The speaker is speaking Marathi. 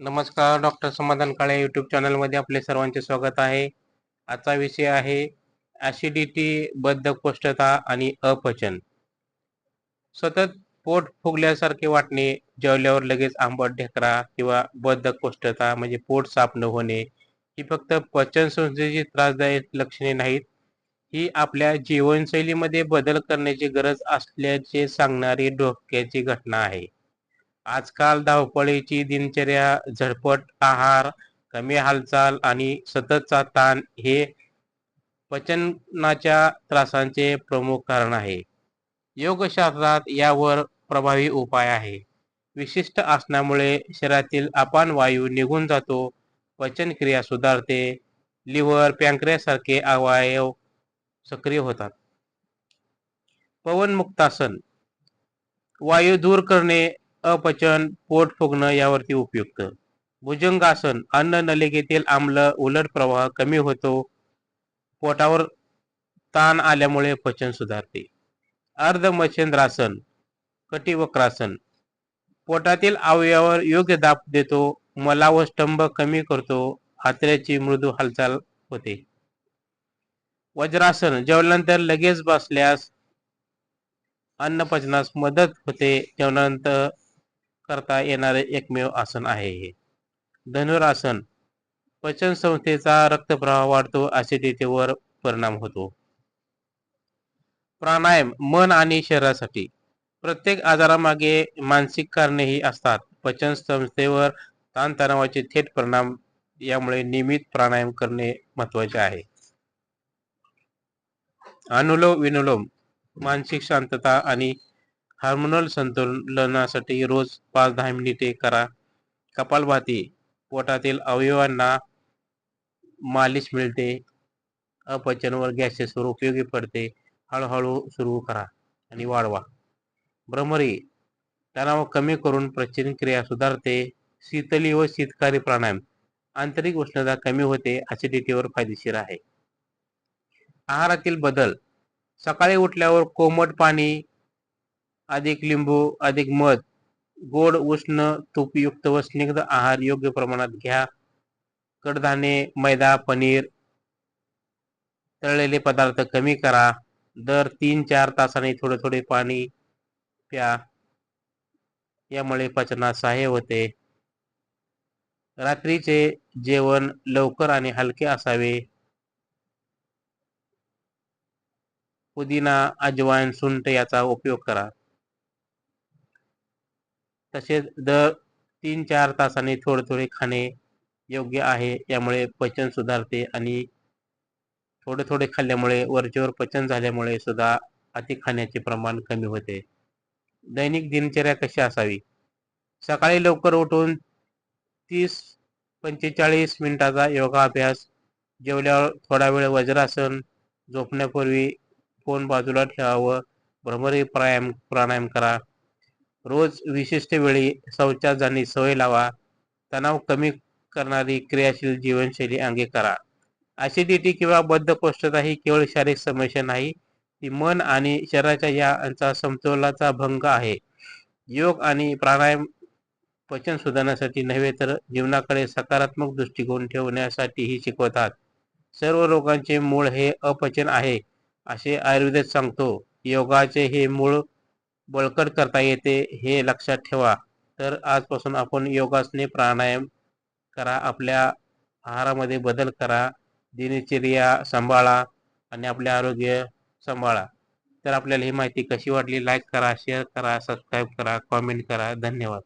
नमस्कार डॉक्टर समाधान काळे यूट्यूब चॅनलमध्ये आपले सर्वांचे स्वागत आहे. आजचा विषय आहे ॲसिडिटी बद्धकोष्ठता आणि अपचन. सतत पोट फुगल्यासारखे वाटणे जेवल्यावर लगेच आंबट ढेकरा किंवा बद्धकोष्ठता म्हणजे पोट साफ न होणे ही फक्त पचन संस्थेची त्रासदायक लक्षणे नाहीत. ही आपल्या जीवनशैलीमध्ये बदल करण्याची गरज असल्याचे सांगणारी डोक्याची घटना आहे. आजकाल धावपळीची दिनचर्या झडपट आहार कमी हालचाल आणि सततचा ताण हे पचनाच्या त्रासांचे प्रमुख कारण आहे. योगशास्त्रात यावर प्रभावी उपाय आहे. विशिष्ट आसनामुळे शरीरातील अपान वायू निघून जातो पचनक्रिया सुधारते लिव्हर पँक्रियासारखे अवयव सक्रिय होतात. पवनमुक्तासन. वायू दूर करणे अपचन पोट फुगणं यावरती उपयुक्त. भुजंगासन अन्न नलिकेतील आम्ल उलट प्रवाह कमी होतो. पोटावर ताण आल्यामुळे पचन सुधारते. अर्धमच्छेंद्रासन कटिवक्रासन. पोटातील अवयवावर योग्य दाब देतो. मला व स्तंभ कमी करतो. हातऱ्याची मृदू हालचाल होते. वज्रासन जेवल्यानंतर लगेच बसल्यास अन्न पचनास मदत होते. जेवणानंतर करता येणारे एकमेव आसन आहे हे. धनुरासन पचन संस्थेचा रक्तप्रवाह वाढतो ऍसिडिटीवर परिणाम होतो. प्राणायाम मन आणि शरीरासाठी. प्रत्येक आजारामागे मानसिक कारणेही असतात. पचन संस्थेवर ताणतणावाचे थेट परिणाम यामुळे नियमित प्राणायाम करणे महत्त्वाचे आहे. अनुलोम विनुलोम मानसिक शांतता आणि हार्मोनल संतुलनासाठी रोज पाच दहा मिनिटे करा. कपालभाती पोटातील अवयवांना मालिश मिळते. अपचनवर गॅसेसवर उपयोगी पडते. हळूहळू सुरू करा आणि वाढवा. भ्रमरी तणाव कमी करून प्रचन क्रिया सुधारते. शीतली व शीतकारी प्राणायाम आंतरिक उष्णता कमी होते. ऍसिडिटीवर फायदेशीर आहे. आहारातील बदल सकाळी उठल्यावर कोमट पाणी अधिक लिंबू अधिक मध गोड उष्ण तूपयुक्त व स्निग्ध आहार योग्य प्रमाणात घ्या. कडधान्ये मैदा पनीर तळलेले पदार्थ कमी करा. दर तीन चार तासांनी थोडे थोडे पाणी प्या. यामुळे पचनात सहाय्य होते. रात्रीचे जेवण लवकर आणि हलके असावे. पुदिना अजवाईन सुंट याचा उपयोग करा. तसेच दर तीन चार तासाने थोडे थोडे खाणे योग्य आहे यामुळे पचन सुधारते आणि थोडे थोडे खाल्ल्यामुळे वरचेवर पचन झाल्यामुळे सुद्धा अति खाण्याचे प्रमाण कमी होते. दैनिक दिनचर्या कशी असावी? सकाळी लवकर उठून तीस पंचेचाळीस मिनिटाचा योगाभ्यास जेवल्यावर थोडा वेळ वज्रासन झोपण्यापूर्वी फोन बाजूला ठेवावं भ्रमरी प्राणायाम प्राणायाम करा. रोज विशिष्ट वेळी शौचास जाणे सवय लावा तणाव कमी करणारी क्रियाशील जीवनशैली अंगी करा. किंवा बद्धकोष्ठता ही केवळ शारीरिक समस्या नाही ती मन आणि शरीराच्या यांचा समतोलाचा भंग आहे. योग आणि प्राणायाम पचन सुधारण्यासाठी नव्हे तर जीवनाकडे सकारात्मक दृष्टिकोन ठेवण्यासाठीही शिकवतात. सर्व रोगांचे मूळ हे अपचन आहे असे आयुर्वेद सांगतो. योगाचे हे मूळ बळकट करता येते हे लक्षात ठेवा. तर आजपासून आपण योगासने प्राणायाम करा आपल्या आहारामध्ये बदल करा दिनचर्या सांभाळा आणि आपले आरोग्य सांभाळा. तर आपल्याला ही माहिती कशी वाटली? लाईक करा शेअर करा सबस्क्राईब करा कॉमेंट करा. धन्यवाद.